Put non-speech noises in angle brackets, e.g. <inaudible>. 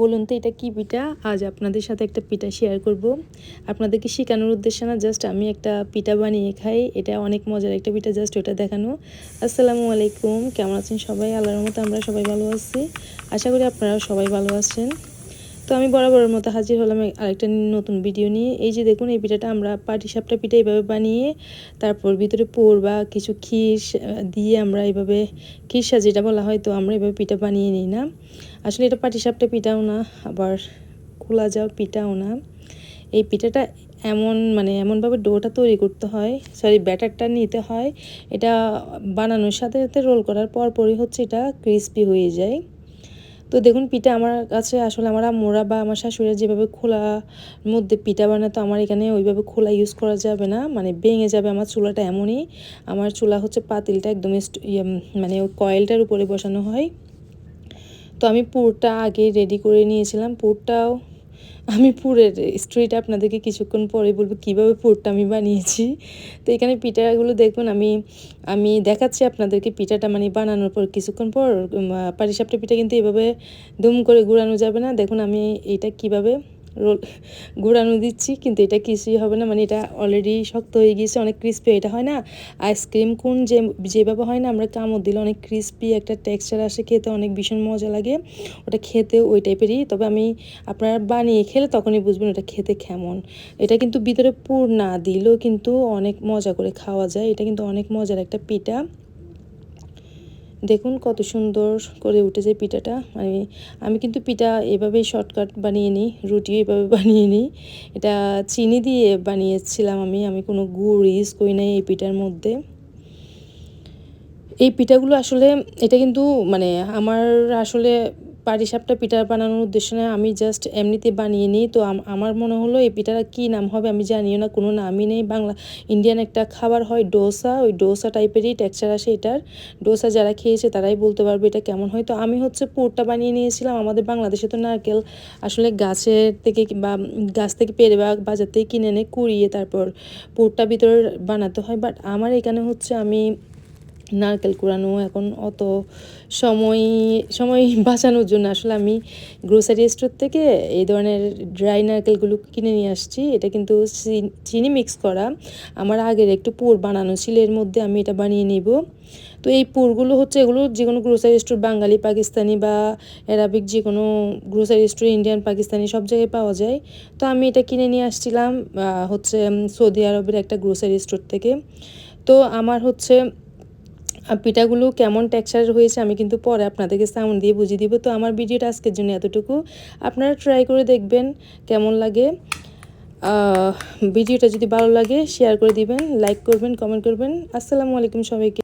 বলুন তো এটা কি পিঠা? আজ আপনাদের সাথে একটা পিঠা শেয়ার করব। আপনাদেরকে শেখানোর উদ্দেশ্যে না জাস্ট আমি একটা পিঠা বানিয়ে খাই। এটা অনেক মজার একটা পিঠা জাস্ট ওটা দেখানো। আসসালামু আলাইকুম, কেমন আছেন সবাই? আল্লাহর মতো আমরা সবাই ভালো আছি। আশা করি আপনারাও সবাই ভালো আছেন। তো আমি বরাবরের মতো হাজির হলাম আরেকটা নতুন ভিডিও নিয়ে। এই যে দেখুন, এই পিঠাটা আমরা পাটিসাপটা পিঠা এইভাবে বানিয়ে তারপর ভিতরে পোর বা কিছু ক্ষীর দিয়ে আমরা এইভাবে ক্ষীরসা যেটা বলা হয়, তো আমরা এইভাবে পিঠা বানিয়ে নিই না। আসলে এটা পাটিসাপটা পিঠাও না, আবার খোলা যাও পিঠাও না। এই পিঠাটা এমন মানে এমনভাবে ডোটা তৈরি করতে হয় সরি ব্যাটারটা নিতে হয়। এটা বানানোর সাথে সাথে রোল করার পর পরই হচ্ছে এটা ক্রিস্পি হয়ে যায়। তো দেখুন পিঠা আমার কাছে আসলে আমার মোরা বা আমার শাশুড়িরা যেভাবে খোলা মধ্যে পিঠা বানাতো আমার এখানে ওইভাবে খোলা ইউজ করা যাবে না। মানে ভেঙে যাবে আমার চুলাটা এমনই। আমার চুলা হচ্ছে পাতিলটা একদম ইয়ে, মানে ওই কয়েলটার উপরে বসানো হয়। তো আমি পুরটা আগে রেডি করে নিয়েছিলাম। পুরটাও আমি পুরের স্ট্রিট আপনাদেরকে কিছুক্ষণ পরে বলব কীভাবে পুরটা আমি বানিয়েছি। তো এখানে পিঠাগুলো দেখুন, আমি আমি দেখাচ্ছি আপনাদেরকে পিঠাটা মানে বানানোর পর, কিছুক্ষণ পর পাটিসাপটা পিঠা কিন্তু এভাবে দুম করে গুড়ানো যাবে না। দেখুন, আমি এটা কীভাবে গুঁড়ানো দিচ্ছি, কিন্তু এটা কিছুই হবে না। মানে এটা অলরেডি শক্ত হয়ে গিয়েছে, অনেক ক্রিস্পি এটা হয় না? আইসক্রিম কোন যে, যেভাবে হয় না, আমরা কামড় দিলে অনেক ক্রিস্পি একটা টেক্সচার আসে, খেতে অনেক ভীষণ মজা লাগে। ওটা খেতে ওই টাইপেরই তবে আমি আপনারা বানিয়ে খেলে তখনই বুঝবেন ওটা খেতে কেমন। এটা কিন্তু ভিতরে পুর না দিলেও কিন্তু অনেক মজা করে খাওয়া যায়, এটা কিন্তু অনেক মজার একটা পিঠা। দেখুন কত সুন্দর করে উঠে যায় পিঠাটা। মানে আমি কিন্তু পিঠা এভাবেই শর্টকাট বানিয়ে নিই রুটি এভাবে <laughs> বানিয়ে নিই। এটা চিনি দিয়ে বানিয়েছিলাম আমি আমি কোনো গুড় ইউজ করি নাই এই পিঠার মধ্যে। এই পিঠাগুলো আসলে, এটা কিন্তু মানে আমার আসলে পাটিসাপটা পিঠা বানানোর উদ্দেশ্য নয় আমি জাস্ট এমনিতে বানিয়ে নিই। তো আমার মনে হলো এই পিঠাটা কী নাম হবে আমি জানিও না, কোনো নামই নেই। বাংলা ইন্ডিয়ান একটা খাবার হয় ডোসা, ওই ডোসা টাইপেরই টেক্সচার আসে এটার। ডোসা যারা খেয়েছে তারাই বলতে পারবে এটা কেমন হয়। তো আমি হচ্ছে পুরটা বানিয়ে নিয়েছিলাম, আমাদের বাংলাদেশে তো নারকেল আসলে গাছের থেকে বা গাছ থেকে পেরে বা বাজার থেকে কিনে এনে কুড়িয়ে তারপর পুরটা ভিতরে বানাতে হয়। বাট আমার এখানে হচ্ছে আমি নারকেল কুড়ানো, এখন অত সময় সময় <laughs> বাঁচানোর জন্য আসলে আমি গ্রোসারি স্টোর থেকে এই ধরনের ড্রাই নারকেলগুলো কিনে নিয়ে আসছি। এটা কিন্তু চিনি মিক্স করা। আমার আগের একটু পুর বানানো ছিল, এর মধ্যে আমি এটা বানিয়ে নিব। তো এই পুরগুলো হচ্ছে এগুলো যে কোনো গ্রোসারি স্টোর বাঙালি, পাকিস্তানি বা অ্যারাবিক যে কোনো গ্রোসারি স্টোর ইন্ডিয়ান পাকিস্তানি সব জায়গায় পাওয়া যায়। তো আমি এটা কিনে নিয়ে আসছিলাম হচ্ছে সৌদি আরবের একটা গ্রোসারি স্টোর থেকে। তো আমার হচ্ছে পিঠাগুলো কেমন টেক্সচার হয়েছে আমি কিন্তু পরে আপনাদেরকে সাউন্ড দিয়ে বুঝিয়ে দিব। তো আমার ভিডিওটা আজকের জন্য এতটুকু। আপনারা ট্রাই করে দেখবেন কেমন লাগে। ভিডিওটা যদি ভালো লাগে শেয়ার করে দিবেন লাইক করবেন কমেন্ট করবেন। আসসালামু আলাইকুম সবাইকে।